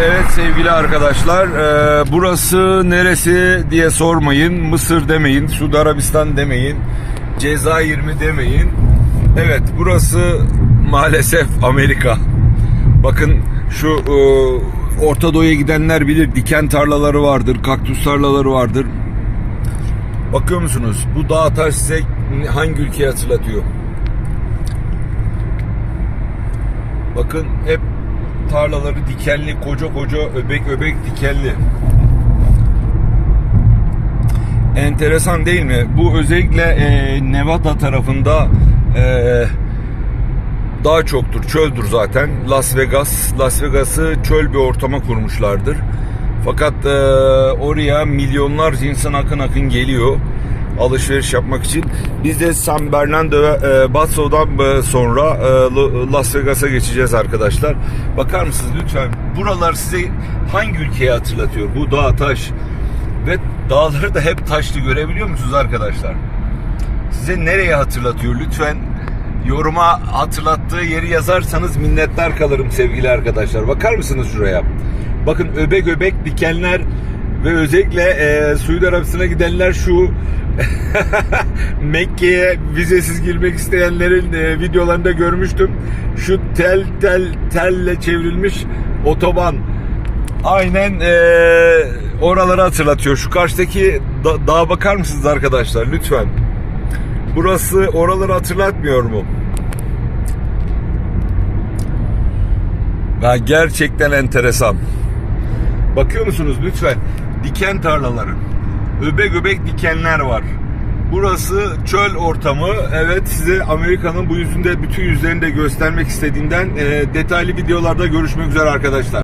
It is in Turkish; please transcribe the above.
Evet sevgili arkadaşlar, e, burası neresi diye sormayın. Mısır demeyin, Suudi Arabistan demeyin, Cezayir mi demeyin. Evet, burası maalesef Amerika. Bakın şu e, Orta Doğu'ya gidenler bilir, diken tarlaları vardır, kaktüs tarlaları vardır. Bakıyor musunuz? Bu dağ taş size hangi ülkeyi hatırlatıyor? Bakın hep tarlaları dikenli, koca koca öbek öbek dikenli. Enteresan değil mi? Bu özellikle e, Nevada tarafında e, daha çoktur. Çöldür zaten. Las Vegas, Las Vegas'ı çöl bir ortama kurmuşlardır. Fakat e, oraya milyonlarca insan akın akın geliyor alışveriş yapmak için. Biz de San Bernardo ve e, Basso'dan e, sonra e, Las Vegas'a geçeceğiz arkadaşlar. Bakar mısınız lütfen? Buralar size hangi ülkeyi hatırlatıyor? Bu dağ taş ve dağları da hep taşlı görebiliyor musunuz arkadaşlar? Size nereye hatırlatıyor? Lütfen yoruma hatırlattığı yeri yazarsanız minnettar kalırım sevgili arkadaşlar. Bakar mısınız şuraya? Bakın öbek öbek dikenler ve özellikle e, Suudi Arabistan'a gidenler şu Mekke'ye vizesiz girmek isteyenlerin e, videolarında görmüştüm. Şu tel tel telle çevrilmiş otoban aynen e, oraları hatırlatıyor. Şu karşıdaki da, dağa bakar mısınız arkadaşlar lütfen? Burası oraları hatırlatmıyor mu? Ya gerçekten enteresan. Bakıyor musunuz lütfen? Diken tarlaları. Öbek öbek dikenler var. Burası çöl ortamı. Evet size Amerika'nın bu yüzünde bütün yüzlerini de göstermek istediğimden e, detaylı videolarda görüşmek üzere arkadaşlar.